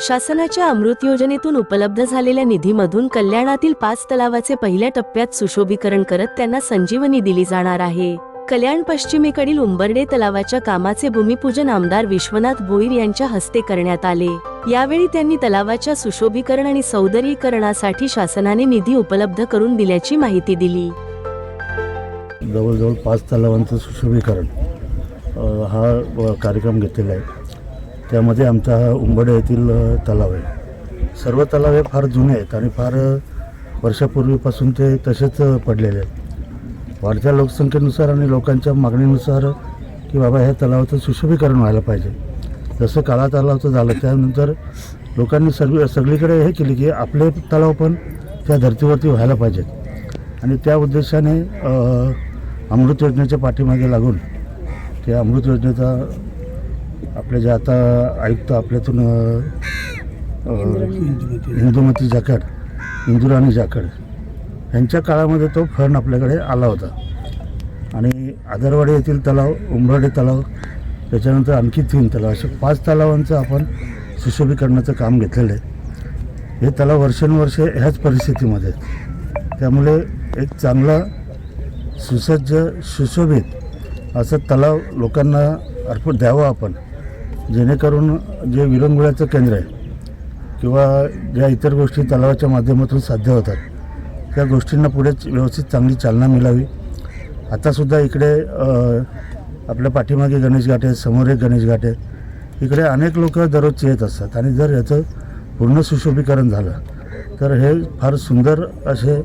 शासनाच्या अमृत योजनेतून उपलब्ध झालेल्या निधीमधून कल्याणातील पाच तलावाचे पहिल्या टप्प्यात सुशोभीकरण करत त्यांना संजीवनी दिली जाणार आहे. कल्याण पश्चिमेकडील उंबर्डे तलावाच्या कामाचे भूमिपूजन आमदार विश्वनाथ भोईर यांच्या हस्ते करण्यात आले. यावेळी त्यांनी तलावाच्या सुशोभीकरण आणि सौंदर्यीकरणासाठी शासनाने निधी उपलब्ध करून दिल्याची माहिती दिली. जवळजवळ पाच तलावांचं सुशोभीकरण हा कार्यक्रम घेतलेला आहे. त्यामध्ये आमचा हा उंबडे येथील तलाव आहे. सर्व तलाव हे फार जुने आहेत आणि फार वर्षापूर्वीपासून ते तसेच पडलेले आहेत. वाढत्या लोकसंख्येनुसार आणि लोकांच्या मागणीनुसार की बाबा ह्या तलावाचं सुशोभीकरण व्हायला पाहिजे. जसं काळा तलावाचं झालं त्यानंतर लोकांनी सर्व सगळीकडे हे केली की आपले तलाव पण त्या धर्तीवरती व्हायला पाहिजेत. आणि त्या उद्देशाने अमृत योजनेच्या पाठीमागे लागून त्या अमृत योजनेचा आपले जे आता आयुक्त आपल्यातून हिंदुमती जाकड जाखड इंदुराणी जाखड यांच्या काळामध्ये तो फंड आपल्याकडे आला होता आणि आदरवाडी येथील तलाव उंबरडे तलाव त्याच्यानंतर आणखी तीन तलाव असे पाच तलावांचं आपण सुशोभीकरणाचं काम घेतलेलं आहे हे तलाव वर्षानुवर्षे ह्याच परिस्थितीमध्ये आहेत. त्यामुळे एक चांगला सुसज्ज सुशोभित असं तलाव लोकांना अर्पण द्यावं आपण. जेणेकरून जे विरंगुळ्याचं केंद्र आहे किंवा ज्या इतर गोष्टी तलावाच्या माध्यमातून साध्य होतात त्या गोष्टींना पुढे व्यवस्थित चांगली चालना मिळावी. आतासुद्धा इकडे आपल्या पाठीमागे गणेश घाट आहे समोर एक गणेश घाट आहे. इकडे अनेक लोक दररोजचे येत असतात आणि जर याचं पूर्ण सुशोभीकरण झालं तर हे फार सुंदर असे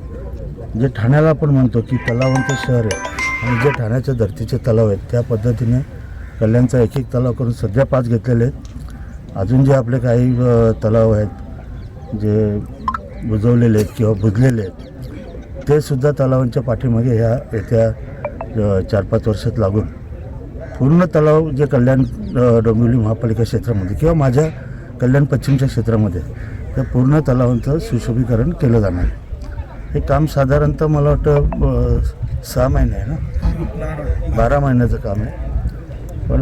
जे ठाण्याला आपण म्हणतो की तलावांचं शहर आहे आणि जे ठाण्याच्या धर्तीचे तलाव आहेत त्या पद्धतीने कल्याणचा एक एक तलाव करून सध्या पाच घेतलेले आहेत. अजून जे आपले काही तलाव आहेत जे बुजवलेले आहेत किंवा बुजलेले आहेत ते सुद्धा तलावांच्या पाठीमागे ह्या येत्या चार पाच वर्षात लागून. पूर्ण तलाव जे कल्याण डोंबिवली महापालिका क्षेत्रामध्ये किंवा माझ्या कल्याण पश्चिमच्या क्षेत्रामध्ये त्या पूर्ण तलावांचं सुशोभीकरण केलं जाणार हे काम साधारणतः मला वाटतं सहा महिने आहे ना? बारा महिन्याचं काम आहे. पण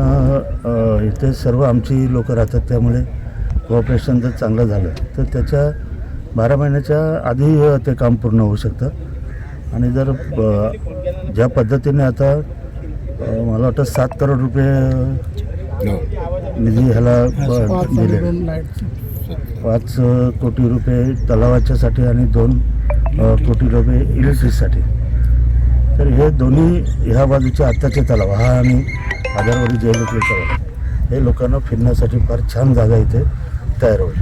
इथे सर्व आमची लोकं राहतात त्यामुळे कोऑपरेशन जर चांगलं झालं. तर त्याच्या बारा महिन्याच्या आधी ते काम पूर्ण होऊ शकतं. आणि जर ज्या पद्धतीने आता मला वाटतं सात करोड रुपये निधी ह्याला दिले. पाच कोटी रुपये तलावाच्यासाठी आणि दोन कोटी रुपये इलेक्ट्रिकसाठी. तर हे दोन्ही ह्या बाजूचे आत्ताचे तलाव हा आणि आधारवाडी जयलोकी तलाव. हे लोकांना फिरण्यासाठी फार छान जागा इथे तयार होईल.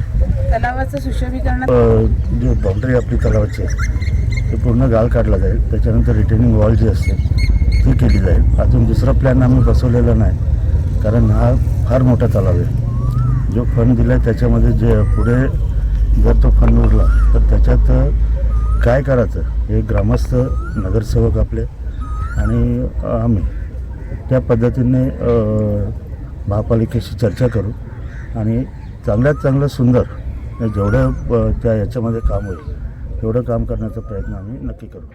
तलावाचं सुशोभीकरणात अ, जी बाउंड्री आपली तलावाची आहे ते पूर्ण गाळ काढला जाईल. त्याच्यानंतर रिटेनिंग वॉल जी असते ती केली जाईल. अजून दुसरा प्लॅन आम्ही बसवलेला नाही कारण हा फार मोठा तलाव आहे. जो फंड दिला आहे त्याच्यामध्ये जे पुढे जर तो फंड उरला तर त्याच्यात काय करायचं? हे ग्रामस्थ नगरसेवक आपले आणि आम्ही त्या पद्धतीने महापालिकेशी चर्चा करू आणि चांगल्यात चांगलं सुंदर जेवढं त्या याच्यामध्ये काम होईल तेवढं काम करण्याचा प्रयत्न आम्ही नक्की करू.